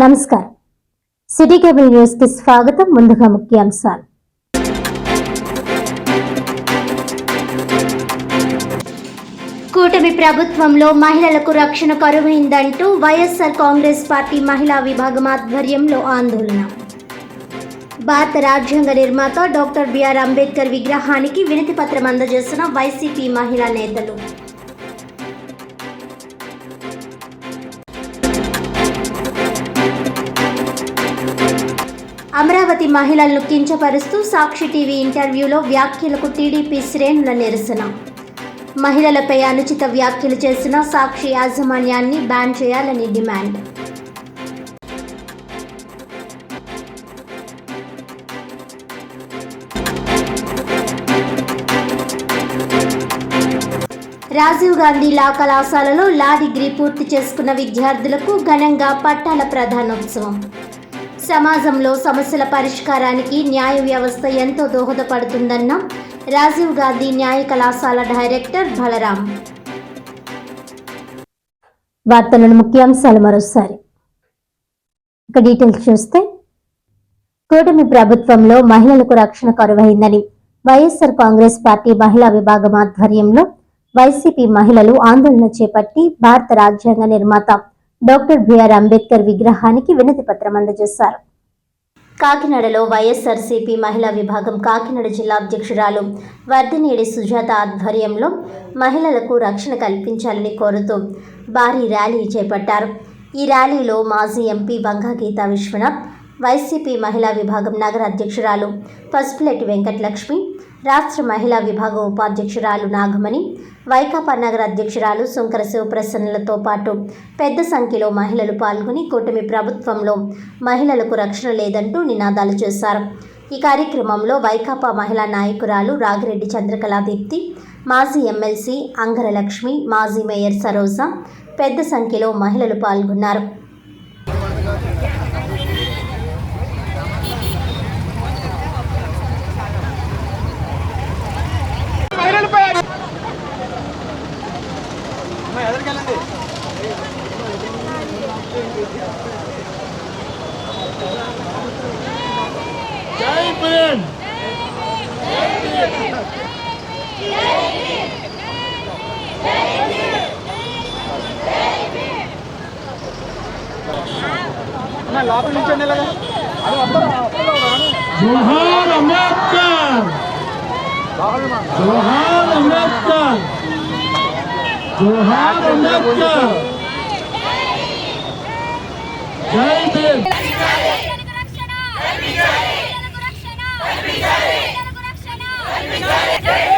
నమస్కారం. City cable న్యూస్కి స్వాగతం. ముందుగా ముఖ్యాంశాలు. కూటమి ప్రభుత్వంలో మహిళలకు రక్షణ కరువైందంటూ వైఎస్ఆర్ కాంగ్రెస్ పార్టీ మహిళా విభాగం ఆధ్వర్యంలో ఆందోళన. భారత రాజ్యాంగ నిర్మాత డాక్టర్ బిఆర్ అంబేద్కర్ విగ్రహానికి వినతి పత్రం అందజేసిన వైసీపీ మహిళా నేతలు. అమరావతి మహిళలను కించపరుస్తూ సాక్షి టీవీ ఇంటర్వ్యూలో వ్యాఖ్యలకు టీడీపీ శ్రేణుల నిరసన. మహిళలపై అనుచిత వ్యాఖ్యలు చేసిన సాక్షి యాజమాన్యాన్ని బ్యాన్ చేయాలని డిమాండ్. రాజీవ్ గాంధీ లా కళాశాలలో లా డిగ్రీ పూర్తి చేసుకున్న విద్యార్థులకు ఘనంగా పట్టాల ప్రధానోత్సవం. సమాజంలో సమస్యల పరిష్కారానికి న్యాయ వ్యవస్థ ఎంతో దోహదపడుతుందన్న రాజీవ్ గాంధీ న్యాయ కళాశాల డైరెక్టర్ బలరాం. వార్తలను ముఖ్యాంశాలు మరోసారి. ఇక డీటెయిల్స్ చూస్తే కూటమి ప్రభుత్వంలో మహిళలకు రక్షణ కరువైందని వైఎస్ఆర్ కాంగ్రెస్ పార్టీ మహిళా విభాగం ఆధ్వర్యంలో వైసీపీ మహిళలు ఆందోళన చేపట్టి భారత రాజ్యాంగ నిర్మాత డాక్టర్ బిఆర్ అంబేద్కర్ విగ్రహానికి వినతి పత్రం అందజేశారు. కాకినాడలో వైఎస్ఆర్సీపీ మహిళా విభాగం కాకినాడ జిల్లా అధ్యక్షురాలు వర్ధనేడి సుజాత ఆధ్వర్యంలో మహిళలకు రక్షణ కల్పించాలని కోరుతూ భారీ ర్యాలీ చేపట్టారు. ఈ ర్యాలీలో మాజీ ఎంపీ వంగా గీతా విశ్వనాథ్ వైసీపీ మహిళా విభాగం నగర అధ్యక్షురాలు పసుపులెట్టి వెంకటలక్ష్మి రాష్ట్ర మహిళా విభాగం ఉపాధ్యక్షురాలు నాగమణి వైకాపా నగర అధ్యక్షురాలు శంకర శివప్రసన్నలతో పాటు పెద్ద సంఖ్యలో మహిళలు పాల్గొని కూటమి ప్రభుత్వంలో మహిళలకు రక్షణ లేదంటూ నినాదాలు చేశారు. ఈ కార్యక్రమంలో వైకాపా మహిళా నాయకురాలు రాగిరెడ్డి చంద్రకళా దీప్తి మాజీ ఎమ్మెల్సీ అంగరలక్ష్మి మాజీ మేయర్ సరోజ పెద్ద సంఖ్యలో మహిళలు పాల్గొన్నారు. లోపల నుంచి జోహార్ అంబేద్కర్ జోహార్ అంబేద్కర్ జోహార్ అంబేద్కర్ జై భీమ్ మహిళలకు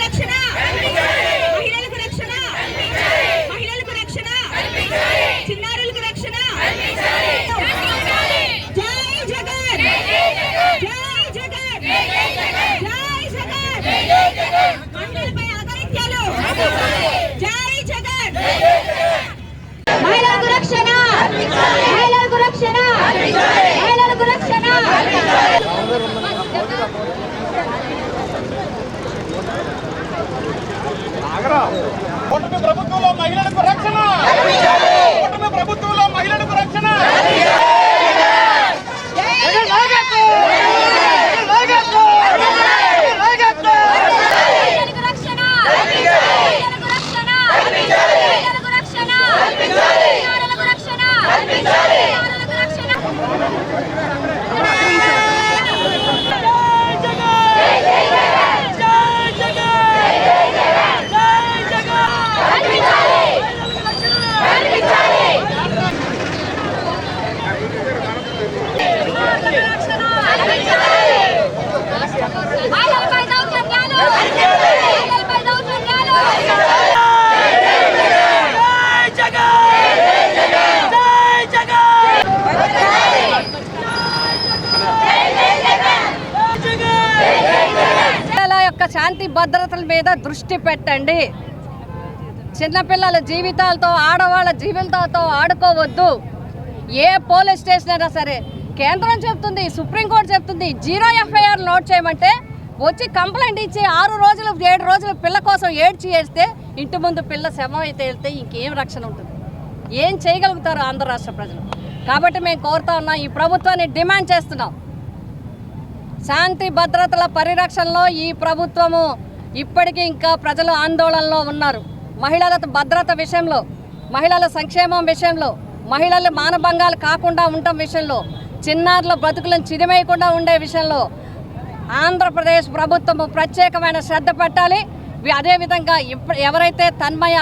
ప్రభుత్వంలో మహిళలకు రక్షణ! ప్రభుత్వంలో మహిళలకు రక్షణ మహిళలకు రక్షణ మహిళలకు రక్షణ మహిళలకు రక్షణ మహిళలకు రక్షణ మహిళలకు రక్షణ మహిళలపై దౌర్జన్యాలు మహిళలపై దౌర్జన్యాలు పిల్లల యొక్క శాంతి భద్రతల మీద దృష్టి పెట్టండి. చిన్నపిల్లల జీవితాలతో ఆడవాళ్ళ జీవితాలతో ఆడుకోవద్దు. ఏ పోలీస్ స్టేషన్ అయినా సరే కేంద్రం చెప్తుంది సుప్రీంకోర్టు చెప్తుంది జీరో ఎఫ్ఐఆర్ నోట్ చేయమంటే వచ్చి కంప్లైంట్ ఇచ్చి ఆరు రోజులు ఏడు రోజులు పిల్ల కోసం ఏడ్చి ఏడిస్తే ఇంటి ముందు పిల్ల శవం అయితే వెళ్తే ఇంకేం రక్షణ ఉంటుంది? ఏం చేయగలుగుతారు ఆంధ్ర రాష్ట్ర ప్రజలు? కాబట్టి మేము కోరుతా ఉన్నాం ఈ ప్రభుత్వాన్ని డిమాండ్ చేస్తున్నాం. శాంతి భద్రతల పరిరక్షణలో ఈ ప్రభుత్వము ఇప్పటికీ ఇంకా ప్రజలు ఆందోళనలో ఉన్నారు. మహిళల భద్రత విషయంలో మహిళల సంక్షేమం విషయంలో మహిళల మానభంగాలు కాకుండా ఉండటం విషయంలో చిన్నారుల బ్రతుకులను చిరిమేయకుండా ఉండే విషయంలో ఆంధ్రప్రదేశ్ ప్రభుత్వము ప్రత్యేకమైన శ్రద్ధ పెట్టాలి. అదేవిధంగా ఇప్పుడు ఎవరైతే తన్మయ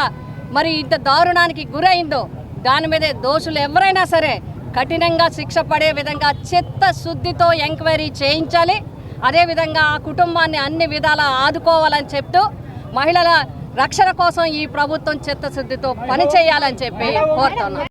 మరి ఇంత దారుణానికి గురైందో దాని మీదే దోషులు ఎవరైనా సరే కఠినంగా శిక్ష పడే విధంగా చిత్తశుద్ధితో ఎంక్వైరీ చేయించాలి. అదేవిధంగా ఆ కుటుంబాన్ని అన్ని విధాలా ఆదుకోవాలని చెప్తూ మహిళల రక్షణ కోసం ఈ ప్రభుత్వం చిత్తశుద్ధితో పనిచేయాలని చెప్పి కోరుతున్నాం.